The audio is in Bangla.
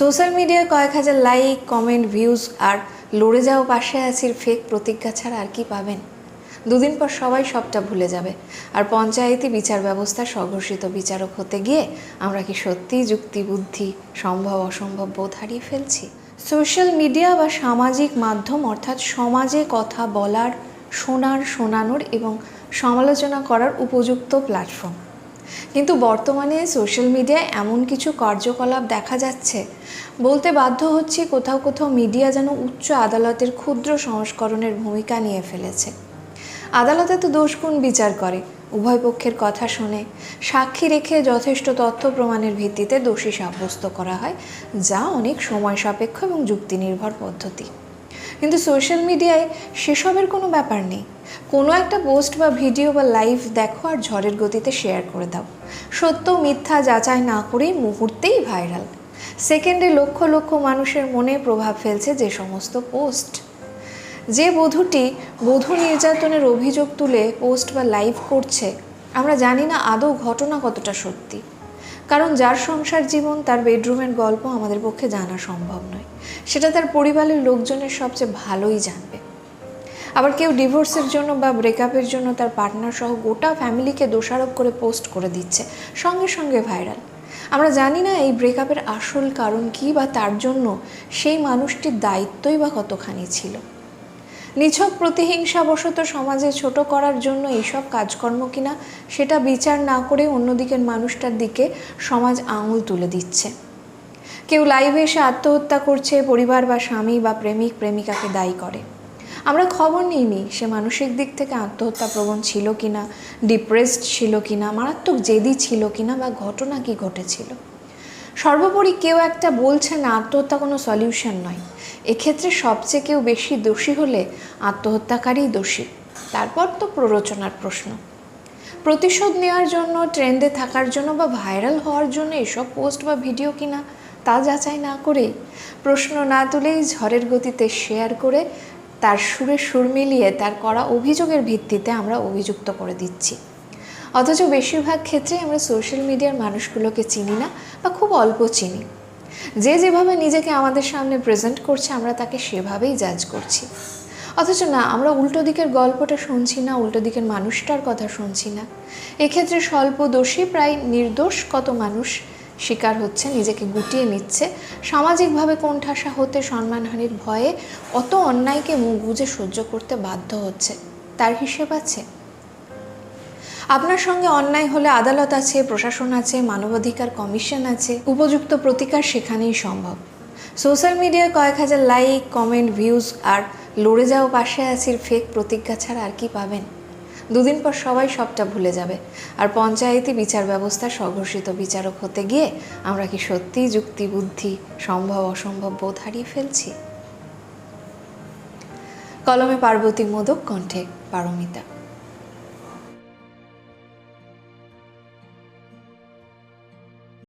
সোশ্যাল মিডিয়ায় কয়েক হাজার লাইক, কমেন্ট, ভিউজ আর লড়ে যাও পাশে আছির ফেক প্রতিজ্ঞা ছাড়া আর কি পাবেন? দুদিন পর সবাই সবটা ভুলে যাবে। আর পঞ্চায়েতি বিচার ব্যবস্থা স্বঘোষিত বিচারক হতে গিয়ে আমরা কি সত্যিই যুক্তি, বুদ্ধি, সম্ভব, অসম্ভব বোধ হারিয়ে ফেলছি? সোশ্যাল মিডিয়া বা সামাজিক মাধ্যম অর্থাৎ সমাজে কথা বলার, শোনার, শোনানোর এবং সমালোচনা করার উপযুক্ত প্ল্যাটফর্ম কিন্তু বর্তমানে সোশ্যাল মিডিয়ায় এমন কিছু কার্যকলাপ দেখা যাচ্ছে। বলতে বাধ্য হচ্ছি কোথাও কোথাও মিডিয়া যেন উচ্চ আদালতের ক্ষুদ্র সংস্করণের ভূমিকা নিয়ে ফেলেছে। আদালতে তো দোষগুণ বিচার করে, উভয় পক্ষের কথা শুনে, সাক্ষী রেখে যথেষ্ট তথ্য প্রমাণের ভিত্তিতে দোষী সাব্যস্ত করা হয়, যা অনেক সময় সাপেক্ষ এবং যুক্তি নির্ভর পদ্ধতি। কিন্তু সোশ্যাল মিডিয়ায় সেসবের কোনো ব্যাপার নেই। কোনো একটা পোস্ট বা ভিডিও বা লাইভ দেখো আর ঝড়ের গতিতে শেয়ার করে দাও। সত্য মিথ্যা যাচাই না করেই মুহূর্তেই ভাইরাল সেকেন্ডে লক্ষ লক্ষ মানুষের মনে প্রভাব ফেলছে যে সমস্ত পোস্ট যে বধূটি বধূ নির্যাতনের অভিযোগ তুলে পোস্ট বা লাইভ করছে, আমরা জানি না আদৌ ঘটনা কতটা সত্যি। কারণ যার সংসার জীবন, তার বেডরুমের গল্প আমাদের পক্ষে জানা সম্ভব নয়। সেটা তার পরিবারের লোকজনের সবচেয়ে ভালোই জানবে। আবার কেউ ডিভোর্সের জন্য বা ব্রেকআপের জন্য তার পার্টনার সহ গোটা ফ্যামিলিকে দোষারোপ করে পোস্ট করে দিচ্ছে, সঙ্গে সঙ্গে ভাইরাল আমরা জানি না এই ব্রেকআপের আসল কারণ কী বা তার জন্য সেই মানুষটির দায়িত্বই বা কতখানি ছিল। নিছক প্রতিহিংসাবশত সমাজে ছোট করার জন্য এইসব কাজকর্ম কিনা, সেটা বিচার না করে অন্যদিকের মানুষটার দিকে সমাজ আঙুল তুলে দিচ্ছে। কেউ লাইভে এসে আত্মহত্যা করছে, পরিবার বা স্বামী বা প্রেমিক প্রেমিকাকে দায়ী করে। আমরা খবর নিইনি সে মানসিক দিক থেকে আত্মহত্যা প্রবণ ছিল কিনা ডিপ্রেসড ছিল কিনা, মারাত্মক জেদি ছিল কিনা বা ঘটনা কি ঘটেছিল। সর্বোপরি কেউ একটা বলছে না, আত্মহত্যা কোনো সলিউশন নয়। এক্ষেত্রে সবচেয়ে কেউ বেশি দোষী হলে আত্মহত্যাকারী দোষী। তারপর তো প্ররোচনার প্রশ্ন। প্রতিশোধ নেওয়ার জন্য ট্রেন্ডে থাকার জন্য বা ভাইরাল হওয়ার জন্য এসব পোস্ট বা ভিডিও কিনা, তা যাচাই না করেই প্রশ্ন না তুলেই ঝড়ের গতিতে শেয়ার করে তার সুরে সুর মিলিয়ে তার করা অভিযোগের ভিত্তিতে আমরা অভিযুক্ত করে দিচ্ছি। অথচ বেশিরভাগ ক্ষেত্রে আমরা সোশ্যাল মিডিয়ার মানুষগুলোকে চিনি না বা খুব অল্প চিনি। যে যেভাবে নিজেকে আমাদের সামনে প্রেজেন্ট করছে, আমরা তাকে সেভাবেই জাজ করছি। অথচ না, আমরা উল্টো দিকের গল্পটা শুনছি না, উল্টো দিকের মানুষটার কথা শুনছি না। এক্ষেত্রে স্বল্প দোষী প্রায় নির্দোষ কত মানুষ শিকার হচ্ছে, নিজেকে গুটিয়ে নিচ্ছে। সামাজিকভাবে কোণঠাসা হতে সম্মানহানির ভয়ে অত অন্যায়কে মুখ বুঝে সহ্য করতে বাধ্য হচ্ছে। তার হিসেব আছে? আপনার সঙ্গে অন্যায় হলে আদালত আছে, প্রশাসন আছে, মানবাধিকার কমিশন আছে, উপযুক্ত প্রতিকার সেখানেই সম্ভব। সোশ্যাল মিডিয়ায় কয়েক হাজার লাইক, কমেন্ট, ভিউজ আর লড়ে যাওয়া পাশে আছির ফেক প্রতিজ্ঞা ছাড়া আর কি পাবেন? দুদিন পর সবাই সবটা ভুলে যাবে। আর পঞ্চায়েতি বিচার ব্যবস্থা স্বঘোষিত বিচারক হতে গিয়ে আমরা কি সত্যিই যুক্তি, বুদ্ধি, সম্ভব, অসম্ভব বোধ হারিয়ে ফেলছি? কলমে পার্বতী মোদক, কণ্ঠে পারমিতা।